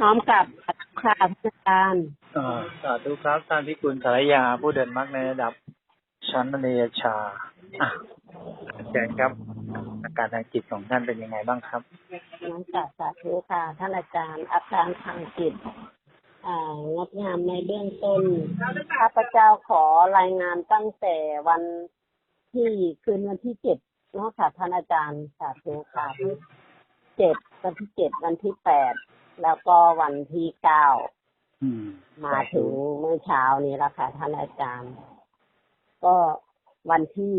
น้อมกับค่ะพระอาจารย์อ่าสาธุครับท่านพิกุลสารยา ผู้เดินมักในระดับชั้นมณียชาอะเชิญครับ อาการทางจิตของท่านเป็นยังไงบ้างครับน้อมกับสาธุค่ะ ท่านอาจารย์ อาการทางจิตอ่างดงามในเบื้องต้น ข้าพเจ้าขอรายงานตั้งแต่วันที่คืนวันที่เจ็ดเนาะค่ะท่านอาจารย์สาธุค่ะที่เจ็ดวันที่เจ็ดวันที่แปด แล้วก็วันที่เก้าอืมมาถึงเมื่อเช้านี้แล้วค่ะท่านอาจารย์ ก็วันที่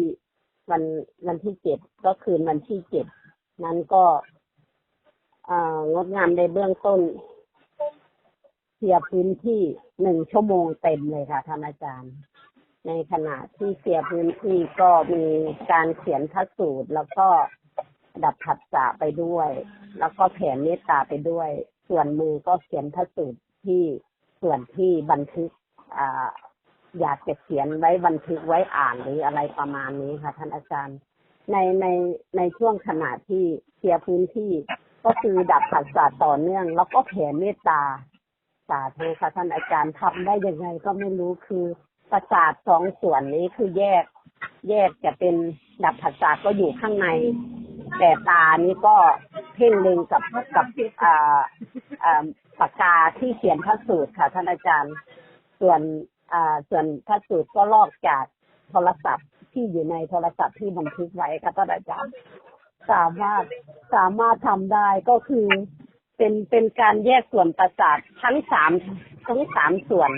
วันวันที่เจ็ดก็คืนวันที่เจ็ดนั้นก็เอ่องดงามในเบื้องต้นเคลียร์พื้นที่หนึ่งชั่วโมงเต็มเลยค่ะท่านอาจารย์ ในขณะที่เคลียร์พื้นที่ก็มีการเขียนพระสูตร แล้วก็ดับผัสสะไปด้วย แล้วก็แผ่เมตตาไปด้วย ส่วนมือก็เขียนพระสูตรที่ส่วนที่บันทึกอ่าอยากจะเขียนไว้บันทึกไว้อ่านหรืออะไรประมาณนี้ค่ะ ท่านอาจารย์ ในในในช่วงขณะที่เคลียร์พื้นที่ก็คือดับผัสสะต่อเนื่อง แล้วก็แผ่เมตตาสาธุค่ะท่านอาจารย์ทำได้ยังไงก็ไม่รู้คือประสาทสองส่วนนี้คือแยก แยกจะเป็นดับผัสสะก็อยู่ข้างใน แต่ตานี้ก็ เพ่งเล็งกับกับอ่าอ่าปากกาที่เขียนพระสูตรค่ะ ท่านอาจารย์ ส่วนอ่าส่วนพระสูตรก็ลอกจากโทรศัพท์ที่อยู่ในโทรศัพท์ที่บันทึกไว้ค่ะท่านอาจารย์สามารถสามารถทำได้ก็คือเป็นเป็นการแยกส่วนประสาททั้งสามทั้งสามส่วน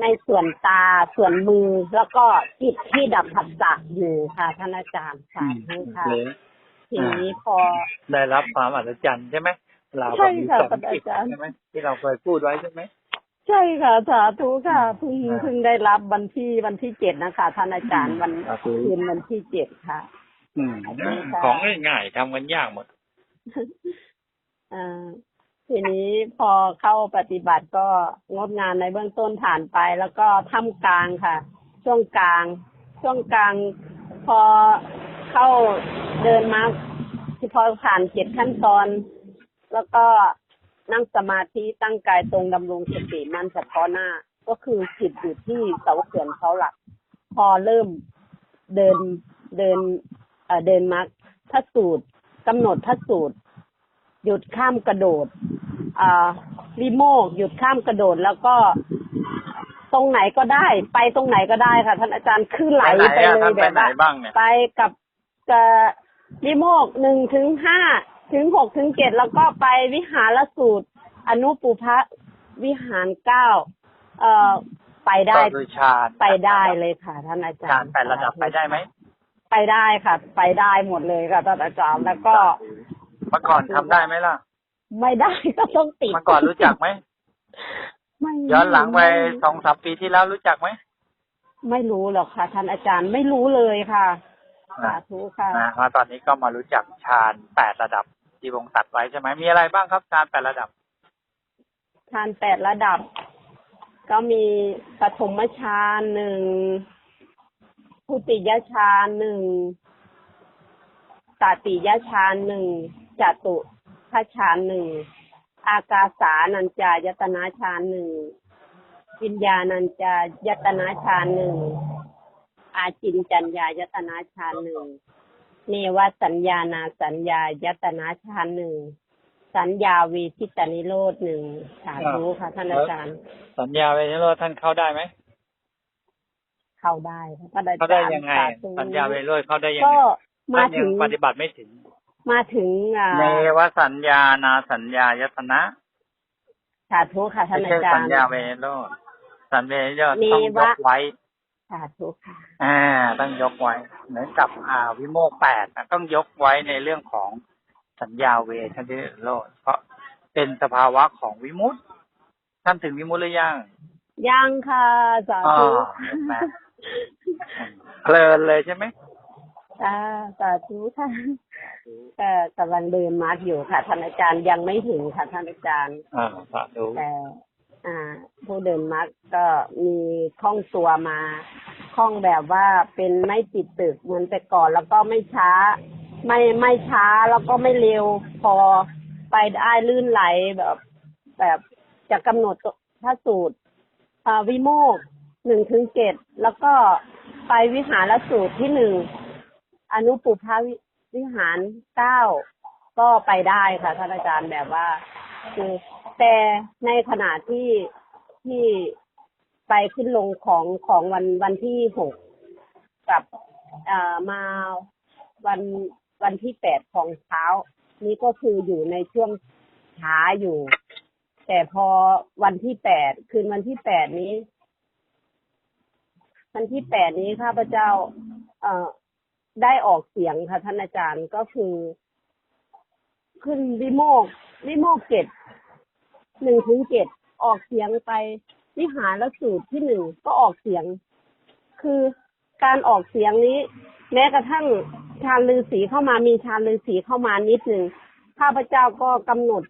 ในส่วนตาส่วนมือแล้วก็จิตที่ดับผัสสะอยู่ค่ะท่านอาจารย์สาธุค่ะโอเค ทีนี้พอ ได้รับความอัศจรรย์ใช่ไหมเราใช่ก็มีค่ะสองพระอาจิตจารย์ใช่ไหมที่เราเคยพูดไว้ใช่ไหมใช่ค่ะสาธุค่ะเพิ่งอ่าเพิ่งได้รับวันที่วันที่เจ็ดนะคะท่านอาจารย์วันสาธุคืนวันที่เจ็ดค่ะอืมขอบคุณค่ะของง่ายๆทำกันยากหมดอ่าทีนี้พอเข้าปฏิบัติก็งดงานในเบื้องต้นผ่านไป แล้วก็ท่ามกลางค่ะ ช่วงกลาง ช่วงกลาง พอเข้า เดินมาที่พอผ่านเจ็ดขั้นตอน แล้วก็นั่งสมาธิตั้งกายตรงดำรงสติมันเฉพาะหน้า ก็คือจิตอยู่ที่เสาเขื่อนเขาหลัก พอเริ่มเดินเดินเอ่อเดินมักพระสูตรกำหนดพระสูตร หยุดข้ามกระโดดอ่ารีโมกหยุดข้ามกระโดดแล้วก็ตรงไหนก็ได้ ไปตรงไหนก็ได้ค่ะ ท่านอาจารย์คือไหลไปไปไหนอะเลยท่านแบไปบไหนว่าบ้างเนี่ยไปกับ กับรีโมกหนึ่งถึงห้าถึงหกถึงเจ็ดแล้วก็ไปวิหารสูตร อนุปุพะวิหารเก้าเอ่อไปได้ก็คือฌานไปได้เลยค่ะ ท่านอาจารย์ฌานแปดระดับไปได้ไหมไปได้ค่ะ ไปได้หมดเลยค่ะท่านอาจารย์แล้วก็เมื่อก่อนทำได้ไหมล่ะ ไม่ได้ก็ต้องติดเมื่อก่อนรู้จักไหม ไม่ย้อนหลังไปสองสามปีที่แล้วรู้จักไหม ไม่รู้หรอกค่ะ ท่านอาจารย์ไม่รู้เลยค่ะ สาธุค่ะนะมาตอนนี้ก็มารู้จักฌานแปดระดับที่วงตัดไว้ใช่ไหมมีอะไรบ้างครับฌานแปดระดับฌานแปดระดับ ก็มีปฐมฌานหนึ่งพุติยฌานหนึ่งตติยฌานหนึ่งจตุพฌานหนึ่งอากาสานัญจายตนะฌานหนึ่งวิญญาณัญจายตนะฌานหนึ่ง อาจินจัญญายตนะฌานหนึ่งเนวสัญญานาสัญญายตนะฌานหนึ่งสัญญาวีทิตานิโรธหนึ่งสาธุค่ะท่านอาจารย์ สัญญาเวทโรท่านเข้าได้ไหมเข้าได้ค่ะท่านอาจารย์เข้าได้ยังไงสาธุสัญญาเวทโรเข้าได้ยังก็ไงมาท่านยัถึงงปฏิบัติไม่ถึง มาถึงอ่าเนวสัญญานาสัญญายตนะสาธุค่ะท่าไม่นอาใช่จาสัรญย์ญาเวทโรสัญญาเวทโรเนต้องยวะกไว้ สาธุค่ะ อ่า ต้องยกไว้ เหมือนกับอ่าวิโมกข์แปดนะต้องยกไว้ในเรื่องของสัญญาเวทนิโรธเพราะเป็นสภาวะของวิมุตติท่านถึงวิมุตติหรือยัง ยังค่ะสาอ๋อธุเห็นไหมเพลินเลยใช่ไหมค่ะสาธุค่ะก็กำลังเดินมาร์กอยู่ค่ะท่านอาจารย์ยังไม่ถึงค่ะท่านอาจารย์อ่าสาธุแต่ อ่า ผู้เดินมักก็มีคล่องตัวมาคล่องแบบว่าเป็นไม่ติดตึกเหมือนแต่ก่อนแล้วก็ไม่ช้า ไม่ไม่ช้าแล้วก็ไม่เร็วพอไปได้ลื่นไหลแบบ แบบจะกำหนดพระสูตรวิโมกหนึ่งถึงเจ็ดแล้วก็ไปวิหารสูตรที่หนึ่งอนุปุพาวิวิหารเก้าก็ไปได้ค่ะท่านอาจารย์แบบว่า คือแต่ในขณะที่ที่ไปขึ้นลงของของวันวันที่หกกับอ่ามาวันวันที่แปดของเช้า นี่ก็คืออยู่ในช่วงช้าอยู่ แต่พอวันที่แปดคืนวันที่แปดนี้ วันที่แปดนี้ข้าพเจ้า เอ่อได้ออกเสียงค่ะท่านอาจารย์ก็คือขึ้นวิโมก ข์วิโมกเจ็ดหนึ่งถึงเจ็ดออกเสียงไปวิหารสูตรที่หนึ่งก็ออกเสียง คือการออกเสียงนี้ แม้กระทั่งชาลือสีเข้ามามีชาลือสีเข้ามานิดหนึ่งข้าพเจ้าก็กำหนด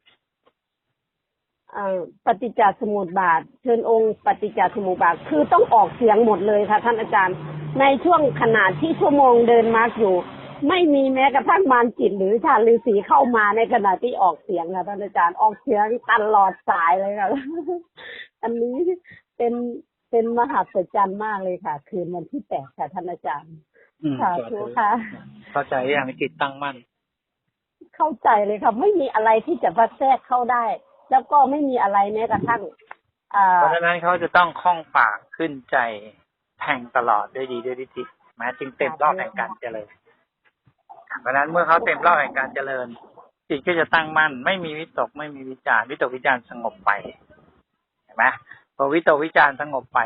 ปฏิจจสมุปบาท เชิญองค์ปฏิจจสมุปบาท คือต้องออกเสียงหมดเลยค่ะ ท่านอาจารย์ ในช่วงขณะที่ชั่วโมงเดินมาร์กอยู่ ไม่มีแม้กระทั่งมารจิตหรือชาลือสีเข้ามาในขณะที่ออกเสียงค่ะท่านอาจารย์ออกเสียงตลอดสายเลยค่ะ อันนี้เป็นเป็นมหัศจรรย์มากเลยค่ะ คืนวันที่แปดค่ะท่านอาจารย์อืมค่ะสาทุธุกค่ะ เข้าใจอย่างจิตตั้งมั่น เข้าใจเลยค่ะ ไม่มีอะไรที่จะมาแทรกเข้าได้ แล้วก็ไม่มีอะไรแม้กระทั่งอ่าเพราะฉะนั้นเขาจะต้องคล่องปากขึ้นใจแทงตลอดด้วยดีด้วยดีจิตแม้จึงเต็มรอบแห่งการเจริญ เพราะฉะนั้นเมื่อเขาเต็มรอบแห่งการเจริญจิตก็จะตั้งมั่น ไม่มีวิตกไม่มีวิจารณ์วิตกวิจารณ์สงบไปเห็นไหมพอวิตกวิจารณ์สงบไป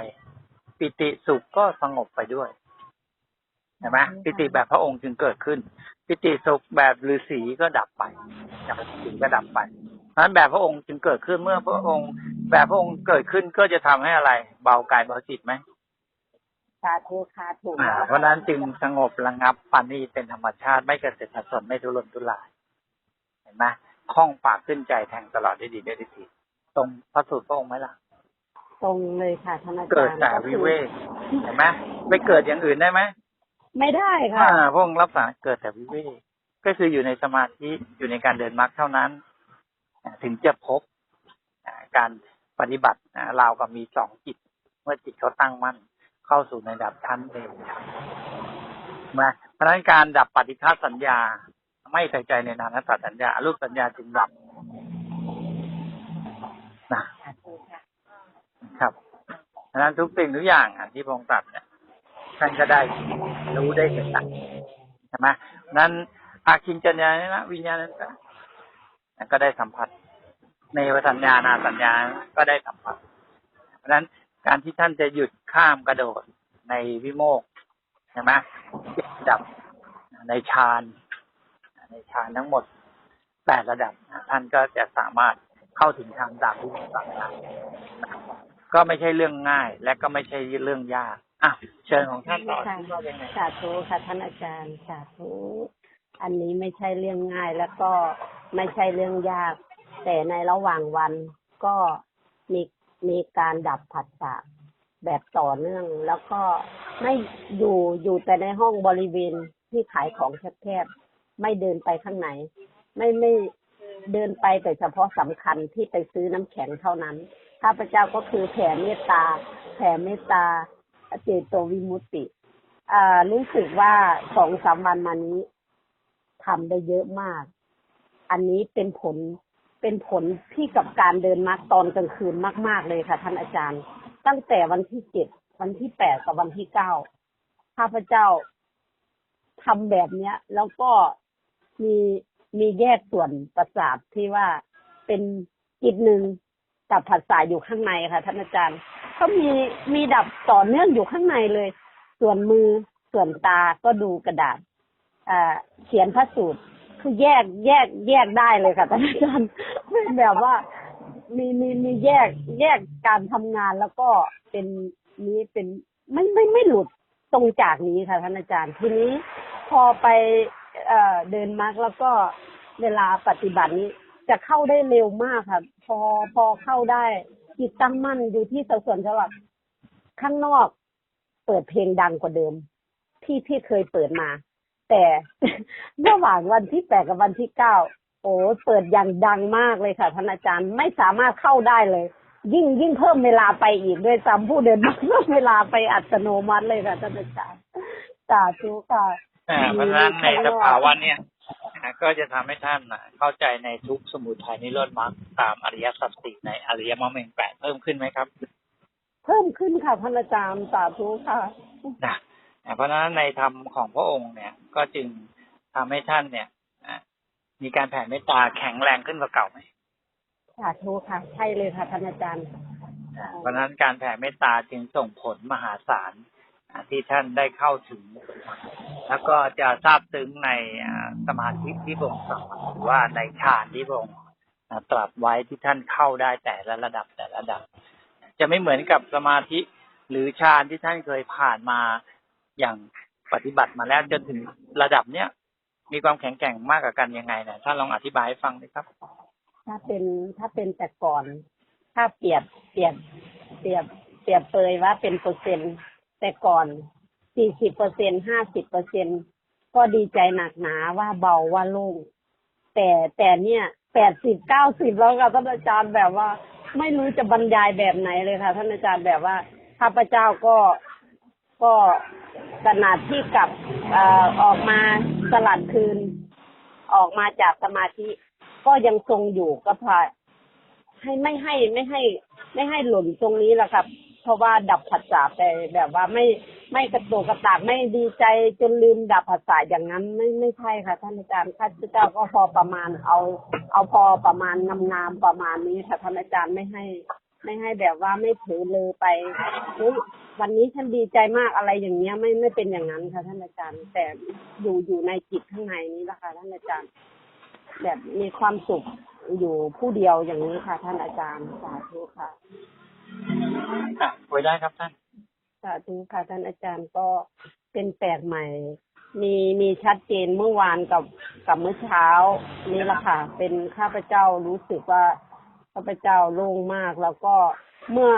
ปิติสุขก็สงบไปด้วยเห็นไหมปิติแบบพระองค์จึงเกิดขึ้น ปิติสุขแบบฤาษีก็ดับไปแบบฤาษีก็ดับไปเพราะฉะนั้นแบบพระองค์จึงเกิดขึ้นเมื่อพระองค์ แบบพระองค์เกิดขึ้นก็จะทำให้อะไร เบากายเบาจิตไหม สาธุค่ะถูกอ่าแล้วเพราะฉะนั้นจึงสงบระงับปานีเป็นธรรมชาติ ไม่เกษตรสนไม่ทุรนทุราย เห็นไหมคล่องปากขึ้นใจแทงตลอดได้ดีได้ดีตรงพระสูตรพระองค์ไหมล่ะ ตรงเลยค่ะท่านอาจารย์เกิดแต่วิเวกเห็นไหมไม่เกิดอย่างอื่นได้ไหมไม่ได้ค่ะอ่าพระองค์รับสั่งเกิดแต่วิเวกก็คืออยู่ในสมาธิอยู่ในการเดินมรรคเท่านั้นอ่าถึงจะพบอ่าการปฏิบัติอ่าราวกับมีสองจิต เมื่อจิตเขาตั้งมั่น เข้าสู่ในดับชั้นเร็วนะเพราะฉะนั้นการดับปฏิฆาสัญญา ไม่ใส่ใจในนามสัสัญญาอรูปสัญญาจึงดับนะครับเพราะนั้นทุกสิ่งทุกอย่างอะที่พงค์ตรัสเนี่ยท่านก็ได้รู้ได้เห็นตัใช่ไหมนั้นอาคินจัญญาเนี่ยนะวิญญาณนั้นก็ได้สัมผัสในวสัญญานาสัญญาก็ได้สัมผัสเพราะนั้น การที่ท่านจะหยุดข้ามกระโดดในวิโมกใช่ไหมดับในฌานในฌานทั้งหมดแปดระดับท่านก็จะสามารถเข้าถึงทางตามที่ต่างได้ก็ไม่ใช่เรื่องง่าย และก็ไม่ใช่เรื่องยากอะเชิญของท่านต่อที่ว่าเป็นไงสาธุค่ะท่านอาจารย์สาธุอันนี้ไม่ใช่เรื่องง่ายแล้วก็ไม่ใช่เรื่องยาก แต่ในระหว่างวันก็มี มีการดับผัสสะแบบต่อเนื่อง แล้วก็ไม่อยู่อยู่แต่ในห้องบริเวณที่ขายของแคบๆไม่เดินไปข้างในไม่ไม่เดินไปแต่เฉพาะสำคัญที่ไปซื้อน้ำแข็งเท่านั้นข้าพเจ้าก็คือแผ่เมตตา แผ่เมตตาเจโตวิมุตติ อ่า รู้สึกว่าสองสามวันมานี้ทำได้เยอะมาก อันนี้เป็นผล เป็นผลที่กับการเดินมาตอนกลางคืนมาก ๆเลยค่ะ ท่านอาจารย์ ตั้งแต่วันที่เจ็ดวันที่แปดกับวันที่เก้าข้าพเจ้าทำแบบเนี้ย แล้วก็มีมีแยกส่วนประสาทที่ว่าเป็นจิตหนึ่งกับผัสสะอยู่ข้างในค่ะ ท่านอาจารย์ ก็มีมีดับต่อเนื่องอยู่ข้างในเลย ส่วนมือส่วนตาก็ดูกระดาษอ่าเขียนพระสูตร คือแยกแยกแยกได้เลยค่ะท่านอาจารย์แบบว่ามีมีมีแยกแยกการทำงานแล้วก็เป็นนี้เป็นไม่ไม่ไม่หลุดตรงจากนี้ค่ะท่านอาจารย์ ทีนี้พอไปเอ่อเดินมาร์กแล้วก็เวลาปฏิบัตินี้จะเข้าได้เร็วมากค่ะ พอพอเข้าได้จิตตั้งมั่นอยู่ที่สัดส่วนฉบับข้างนอก เปิดเพลงดังกว่าเดิม ที่ที่เคยเปิดมา แต่ระหว่างวันที่แปดกับวันที่เก้าโอ้เปิดอย่างดังมากเลยค่ะท่านอาจารย์ไม่สามารถเข้าได้เลย ยิ่งยิ่งเพิ่มเวลาไปอีกด้วยซ้ำผู้เดินเพิ่มเวลาไปอัตโนมัติเลยค่ะท่านอาจารย์สาธุค่ะอ่าเพราะฉะนั้นในสภาวะเนี่ยอ่าก็จะทำให้ท่านน่ะเข้าใจในทุกข์สมุทัยนิโรธมรรคตามอริยสัจสี่ในอริยมรรคเองแปดเพิ่มขึ้นไหมครับ เพิ่มขึ้นค่ะท่านอาจารย์สาธุค่ะนะอ่า เพราะฉะนั้นในธรรมของพระองค์เนี่ย ก็จึงทำให้ท่านเนี่ยอ่ามีการแผ่เมตตาแข็งแรงขึ้นกว่าเก่าไหมสาธุค่ะ ใช่เลยค่ะท่านอาจารย์เพราะฉะนั้นการแผ่เมตตาจึงส่งผลมหาศาลอ่าที่ท่านได้เข้าถึง แล้วก็จะทราบซึ้งในอ่าสมาธิที่พระองค์สอนหรือว่าในฌานที่พระองค์อ่าตรัสไว้ที่ท่านเข้าได้แต่ละระดับแต่ละระดับ จะไม่เหมือนกับสมาธิหรือฌานที่ท่านเคยผ่านมา อย่างปฏิบัติมาแล้วจนถึงระดับเนี้ยมีความแข็งแกร่งมากกว่ากันยังไงเนะท่าลองอธิบายให้ฟังด้ครับ ถ้าเป็นถ้าเป็นแต่ก่อน ถ้าเปรียบเปรียบเปรียบเปรียบเปยว่าเป็นเปอร์เซ็นต์แต่ก่อนสี่สิบเปอร์เซ็นห้าสิบเปอร์เซ็นก็ดีใจหนักหนาว่าเบาว่าโล่งแต่แต่เนี่ยแปดสิบเก้าสิบแล้วค่ะท่านอาจารย์แบบว่า ไม่รู้จะบรรยายแบบไหนเลยค่ะ ท่านอาจารย์แบบว่าข้าพเจ้าก็ ก็ขนาดที่กลับออกมาสลัดคืน ออกมาจากสมาธิ ก็ยังทรงอยู่ก็พอให้ไม่ให้ไม่ให้ ไม่ให้หล่นตรงนี้แหละครับ เพราะว่าดับผัสสะไปแบบว่าไม่ไม่กระโตกกระตากไม่ดีใจจนลืมดับผัสสะอย่างนั้นไม่ไม่ใช่ค่ะท่านอาจารย์ข้าพเจ้าก็พอประมาณเอา เอาพอประมาณนำนามประมาณนี้ค่ะท่านอาจารย์ไม่ให้ ไม่ให้แบบว่าไม่ถือเลยไปเฮ้ยวันนี้ฉันดีใจมากอะไรอย่างเงี้ย ไม่ไม่เป็นอย่างนั้นค่ะท่านอาจารย์ แต่อยู่อยู่ในจิตข้างในนี้แหละค่ะท่านอาจารย์ แบบมีความสุขอยู่ผู้เดียวอย่างนี้ค่ะ ท่านอาจารย์สาธุค่ะอะไว้ได้ครับท่านสาธุค่ะท่านอาจารย์ก็เป็นแปลกใหม่ มีมีชัดเจนเมื่อวานกับกับเมื่อเช้า นี่แหละค่ะ เป็นข้าพเจ้ารู้สึกว่า ข้าพเจ้าโล่งมากแล้วก็เมื่อ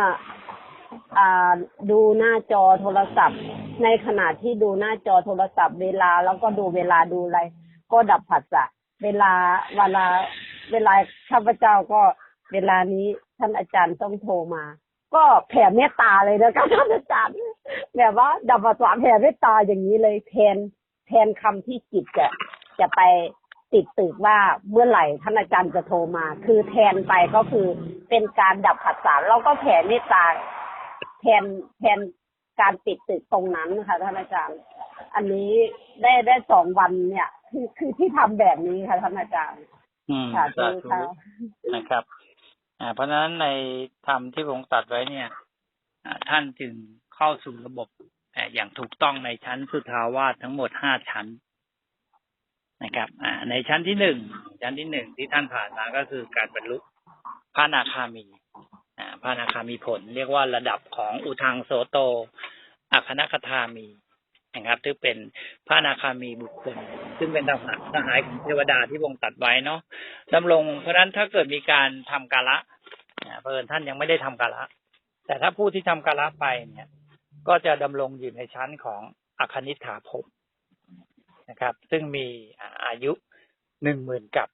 อ่าดูหน้าจอโทรศัพท์ ในขณะที่ดูหน้าจอโทรศัพท์ เวลาแล้วก็ดูเวลาดูอะไร ก็ดับผัสสะเวลาเวลาเวลาข้าพเจ้าก็เวลานี้ท่านอาจารย์ต้องโทรมา ก็แผ่เมตตาเลยนะคะท่านอาจารย์แบบว่า ดับผัสสะแผ่เมตตาอย่างนี้เลยแทนแทนคำที่จิตจะจะไป ติดตึกว่าเมื่อไหร่ท่านอาจารย์จะโทรมา คือแทนไปก็คือเป็นการดับผัสสะแล้วก็แผ่เมตตาแทนแทนการติดตึกตรงนั้นค่ะท่านอาจารย์ อันนี้ได้ได้สองวันเนี่ยคือคือที่ทำแบบนี้ค่ะท่านอาจารย์อืมค่ะสาดูธุค่ะนะครับ อ่า เพราะฉะนั้นในธรรมที่พระองค์ตรัดไว้เนี่ยอ่าท่านจึงเข้าสู่ระบบอ่าอย่างถูกต้องในชั้นสุทาวาสทั้งหมดห้าชั้น นะครับอ่าในชั้นที่หนึ่งชั้นที่หนึ่งที่ท่านผ่านมาก็คือการบรรลุพระอนาคามีอ่าพระอนาคามีผล เรียกว่าระดับของอุทังโสโตอัคคณคทามีนะครับซึ่งเป็นพระอนาคามีบุคคล ซึ่งเป็นทหารทหารของเทวดาที่พระองตัดไว้เนาะดำรงเพราะนั้นถ้าเกิดมีการทำกาละอ่าเพราะเอิญท่านยังไม่ได้ทำกาละ แต่ถ้าผู้ที่ทำกาละไปเนี่ย ก็จะดำรงอยู่ในชั้นของอคณิษฐาภพ นะครับ ซึ่งมีอายุหนึ่งหมื่นกับ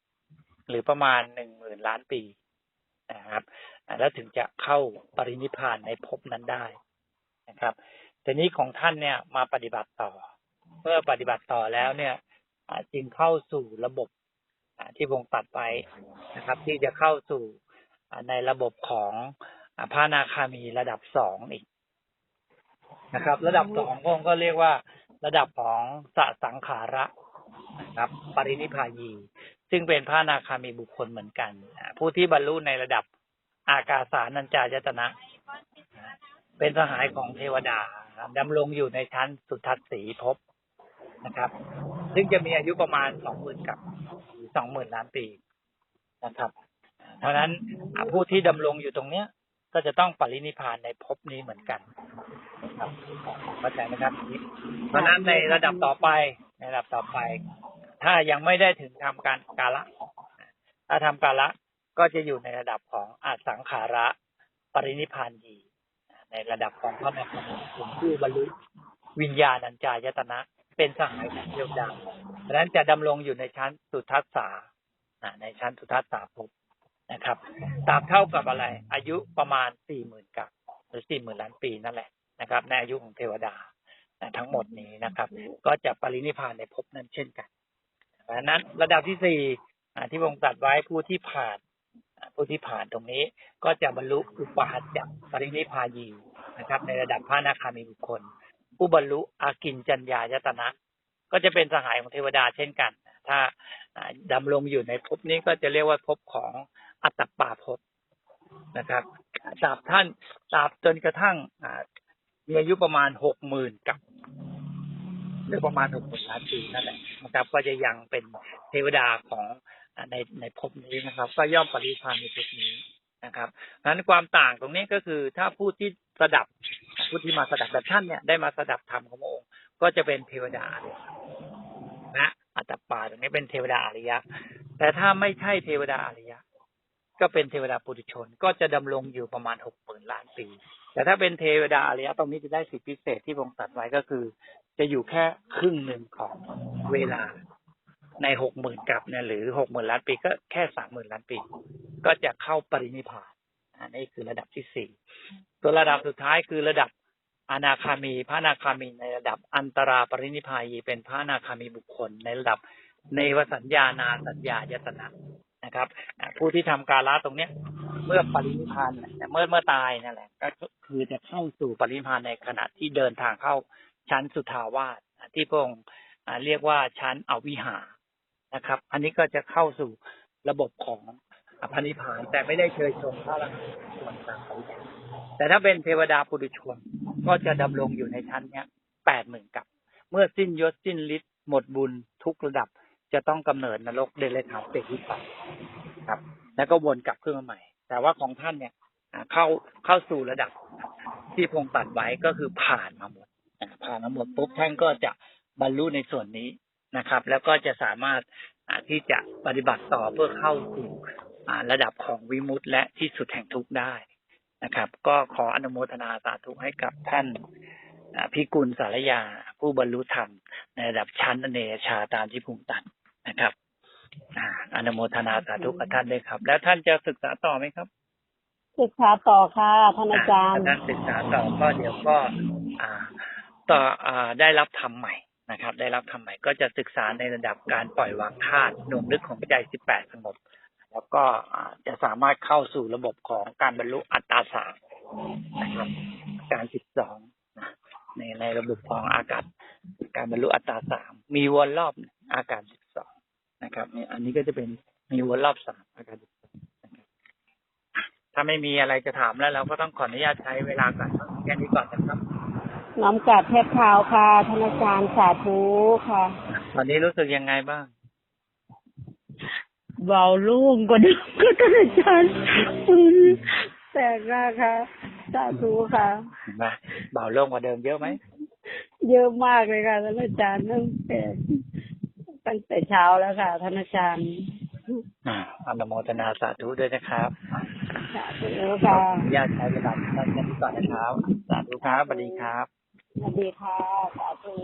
หรือประมาณหนึ่งหมื่นล้านปีนะครับแล้วถึงจะเข้าปรินิพานในภพนั้นได้นะครับทีนี้ของท่านเนี่ยมาปฏิบัติต่อ เมื่อปฏิบัติต่อแล้วเนี่ยจึงเข้าสู่ระบบที่วงตัดไปนะครับ ที่จะเข้าสู่ในระบบของพระนาคามีระดับสองอีกนะครับ ระดับสองพระองก็เรียกว่า ระดับของสสังขาระนะครับ ปรินิพพายี ซึ่งเป็นพระนาคามีบุคคลเหมือนกัน ผู้ที่บรรลุในระดับอากาสานัญจายตนะ เป็นสหายของเทวดาดำรงอยู่ในชั้นสุทัศสีภพนะครับ ซึ่งจะมีอายุประมาณสองหมื่นกับสองหมื่นล้านปีนะครับ เพราะนั้นผู้ที่ดำรงอยู่ตรงเนี้ย ก็จะต้องปรินิพานในภพนี้เหมือนกัน ครับเข้าใจไหมครับเพราะฉะนั้นในระดับต่อไปในระดับต่อไป ถ้ายังไม่ได้ถึงทำการกาละถ้าทำกาละก็จะอยู่ในระดับของอสังขาระปรินิพพานยีในระดับของพระนาคามีถึงผู้บรรลุวิญญาณัญจายตนะ เป็นสหายของเทวดาเพราะฉะนั้นจะดำรงอยู่ในชั้นสุทัสสาอ่าในชั้นสุทัสสาภพนะครับตามเท่ากับอะไร อายุประมาณสี่หมื่นกับ หรือสี่หมื่นล้านปีนั่นแหละ นะครับ ในอายุของเทวดาอ่าทั้งหมดนี้นะครับ ก็จะปรินิพพานในภพนั้นเช่นกันดังนั้นระดับที่สี่อ่าที่พระองค์ตรัดไว้ผู้ที่ผ่านอ่าผู้ที่ผ่านตรงนี้ก็จะบรรลุอุปาจักปรินิพพายีนะครับ ในระดับพระอนาคามีบุคคล ผู้บรรลุอากินจัญญายตนะ ก็จะเป็นสหายของเทวดาเช่นกัน ถ้าอ่าดำรงอยู่ในภพนี้ก็จะเรียกว่าภพของอัตตปาภพนะครับตราบท่านตราบจนกระทั่งอ่า มีอายุประมาณหกหมื่นกับหรือประมาณหกหมื่นล้านปีนั่นแหละนะครับ ก็จะยังเป็นเทวดาของในในภพนี้นะครับ ก็ย่อมปรินิพพานในภพนี้นะครับดังนั้นความต่างตรงนี้ก็คือถ้าผู้ที่สดับผู้ที่มาสดับแบบท่านเนี่ยได้มาสดับธรรมของพระองค์ ก็จะเป็นเทวดาเลยนะอัตตปาตรงนี้เป็นเทวดาอริยะ แต่ถ้าไม่ใช่เทวดาอริยะ ก็เป็นเทวดาปุถุชน ก็จะดำรงอยู่ประมาณหกหมื่นล้านปี แต่ถ้าเป็นเทวดาอริยะตรงนี้จะได้สิทธิพิเศษที่พระองค์ตัดไว้ก็คือ จะอยู่แค่ครึ่งหนึ่งของเวลาในหกหมื่นกับเนี่ยหรือหกหมื่นล้านปีก็แค่สามหมื่นล้านปี ก็จะเข้าปรินิพพานอันนี้คือระดับที่สี่ตัวระดับสุดท้ายคือระดับอนาคามี พระอนาคามีในระดับอันตราปรินิพพายีเป็นพระอนาคามีบุคคล ในระดับเนวสัญญานาสัญญายตนะนะครับผู้ที่ทำการละตรงเนี้ย เมื่อปรินิพานเมื่อเมื่อตายนั่นแหละ ก็คือจะเข้าสู่ปรินิพานในขณะที่เดินทางเข้าชั้นสุทาวาสที่พระองค์เรียกว่าชั้นอวิหานะครับ อันนี้ก็จะเข้าสู่ระบบของอภนิพานแต่ไม่ได้เชยชมพระอรหันต์ส่วนต่างของแต่ถ้าเป็นเทวดาปุถุชนก็จะดำรงอยู่ในชั้นเนี้ยแปดหมื่นกับ เมื่อสิ้นยศสิ้นฤทธิ์หมดบุญทุกระดับจะต้องกำเนิดนรกเดรัจฉานเปรตวิปัสสครับ แล้วก็วนกลับขึ้นมาใหม่ แต่ว่าของท่านเนี่ยเข้าเข้าสู่ระดับที่พงตัดไว้ก็คือผ่านมาหมดผ่านมาหมดปุ๊บท่านก็จะบรรลุในส่วนนี้นะครับ แล้วก็จะสามารถที่จะปฏิบัติต่อเพื่อเข้าสู่ระดับของวิมุตติและที่สุดแห่งทุกข์ได้นะครับ ก็ขออนุโมทนาสาธุให้กับท่านพิกุลสารยาผู้บรรลุธรรม ในระดับชั้นอเนชาตามที่พงตัดนะครับ อ่าอนุโมทนาสาธุกับท่านด้วยครับ แล้วท่านจะศึกษาต่อไหมครับ ศึกษาต่อค่ะท่านอาจารย์ถ้ท่านศึกษาต่อก็เดี๋ยวก็อ่า ต่ออ่าได้รับธรรมใหม่นะครับ ได้รับธรรมใหม่ก็จะศึกษาในระดับการปล่อยวางธาตุหน่วงลึกของใจสิบแปดสงบแล้วก็อ่าจะสามารถเข้าสู่ระบบของการบรรลุอัตตาสามนะครับ การสิบสองในในระบบของอากาศ การบรรลุอัตตาสามมีวนรอบอาการสิบสอง นะครับเนี่ยอันนี้ก็จะเป็นมีวนรอบสามอาการสิบสองนะครับถ้าไม่มีอะไรจะถามแล้ว เราก็ต้องขออนุญาตใช้เวลากันแค่นี้ก่อนนะครับน้อมกราบเทพเท้าค่ะท่านอาจารย์สาธุค่ะ ตอนนี้รู้สึกยังไงบ้างเบาโลุ่งกว่าเดิมก็ท่านอาจารย์อืมแตกมากค่ะสาธุค่ะเห็นไหมเบาโล่งกว่าเดิมเยอะไหม เยอะมากเลยค่ะท่านอาจารย์ตั้งแต่ ตั้งแต่เช้าแล้วค่ะท่านอาจารย์อ่าอนุโมทนาสาธุด้วยนะครับสาธุขอค่ะอนุญาตใช้เวลาท่านแค่นี้ก่อนนะครับ สาธุครับสวัสดีครับสวัสดีค่ะสาธุ